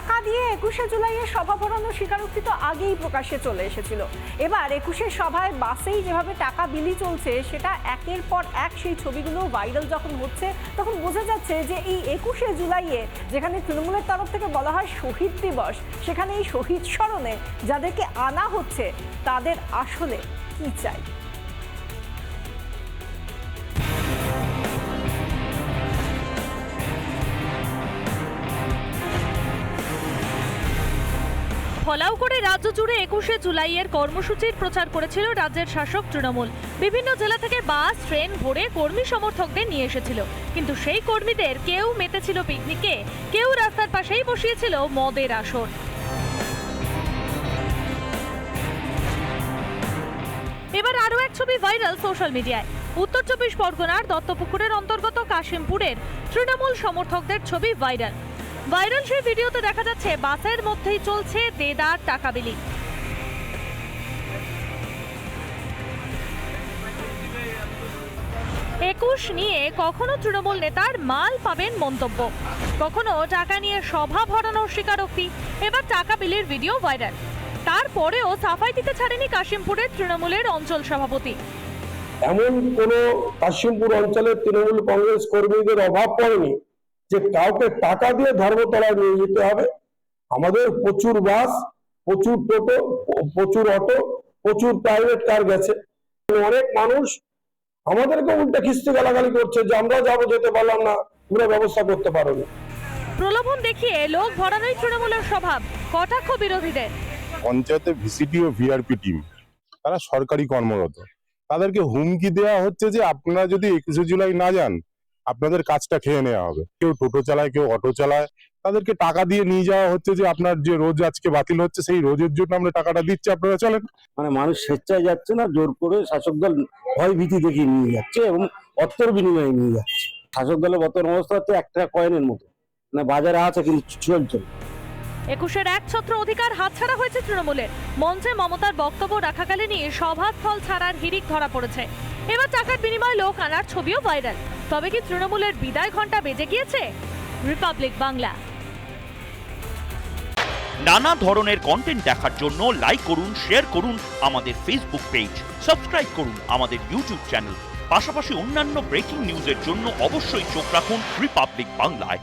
টাকা দিয়ে একুশে জুলাইয়ের সভা ভরানোর স্বীকারোক্তি তো আগেই প্রকাশ্যে চলে এসেছিল। এবার একুশের সভায় বাসেই যেভাবে টাকা বিলি চলছে, সেটা একের পর এক সেই ছবিগুলো ভাইরাল যখন হচ্ছে, তখন বোঝা যাচ্ছে যে এই একুশে জুলাইয়ে যেখানে তৃণমূলের তরফ থেকে বলা হয় শহীদ দিবস, সেখানে এই শহীদ স্মরণে যাদেরকে আনা হচ্ছে, তাদের আসলে কি চাই? ফলাও করে রাজ্য জুড়ে একুশে জুলাইয়ের কর্মসূচির প্রচার করেছিল রাজ্যের শাসক তৃণমূল। বিভিন্ন জেলা থেকে বাস, ট্রেন, ভরে কর্মী সমর্থকদের নিয়ে এসেছিল। কিন্তু সেই কর্মীদের কেউ মেতেছিল পিকনিকে, কেউ রাস্তার পাশেই বসিয়েছিল মদের আসর। এবার আরও এক ছবি ভাইরাল সোশ্যাল মিডিয়ায়। উত্তর চব্বিশ পরগনার দত্তপুকুরের অন্তর্গত কাশিমপুরের তৃণমূল সমর্থকদের ছবি ভাইরাল। ভাইরাল সেই ভিডিওতে দেখা যাচ্ছে, বাসের মধ্যেই চলছে দেদার টাকা বিলি একুশ নিয়ে কখনো তৃণমূল নেতার মাল পাবেন মন্তব্য। কখনো টাকা নিয়ে সভা ভরানোর স্বীকারোক্তি। এবার টাকা বিলির ভিডিও ভাইরাল। তারপরেও সাফাই দিতে ছাড়েনি কাশিমপুরের তৃণমূলের অঞ্চল সভাপতি। এমন কোন কাশিমপুর অঞ্চলের তৃণমূল কংগ্রেস কর্মীদের অভাব পড়েনি। যে কাউকে টাকা দিয়ে ধর্মতলায় নিয়ে যেতে হবে। আমাদের প্রচুর বাস প্রচুর টোটো প্রচুর অটো প্রচুর প্রাইভেট কার গেছে। অনেক মানুষ আমাদেরকে উল্টা খিস্তি গালাগালি করছে যে আমরা যাব যেতে পারলাম না তোমরা ব্যবস্থা করতে পারো না। প্রলোভন দেখিয়ে লোক ভরানোই তৃণমূলের স্বভাব কটাক্ষ বিরোধীদের। পঞ্চায়েতে ভিসিটি ও ভিআরপি টিম তারা সরকারি কর্মরত। তাদেরকে হুমকি দেওয়া হচ্ছে যে আপনারা যদি একুশে জুলাই না যান আপনাদের কাজটা খেয়ে নেওয়া হবে। কেউ টোটো চালায় কেউ অটো চালায়। তাদেরকে টাকা দিয়ে নিয়ে যাওয়া হচ্ছে যে আপনার যে রোজ আজকে বাতিল হচ্ছে সেই রোজের জন্য আমরা টাকাটা দিচ্ছি আপনারা চলেন। মানে মানুষ স্বেচ্ছায় যাচ্ছে না জোর করে শাসক দল ভয় ভীতি দেখিয়ে নিয়ে যাচ্ছে এবং অর্থের বিনিময়ে নিয়ে যাচ্ছে। শাসক দলের বর্তমান অবস্থা হচ্ছে একটা কয়েনের মতো। মানে বাজারে আছে কিন্তু চলছে একুশের এক ছত্র অধিকার হাতছাড়া হয়েছে তৃণমূলের। মঞ্চে মমতার বক্তব্য রাখাকালীনই সভাস্থল ছাড়ার হিড়িক ধরা পড়েছে। এবার টাকার বিনিময়ে লোক আনার ছবিও ভাইরাল তবে কি তৃণমূলের বিদায় ঘণ্টা বেজে গিয়েছে? রিপাবলিক বাংলা নানা ধরনের কন্টেন্ট দেখার জন্য লাইক করুন শেয়ার করুন আমাদের ফেসবুক পেজ সাবস্ক্রাইব করুন আমাদের ইউটিউব চ্যানেল পাশাপাশি অন্যান্য ব্রেকিং নিউজের জন্য অবশ্যই চোখ রাখুন রিপাবলিক বাংলায়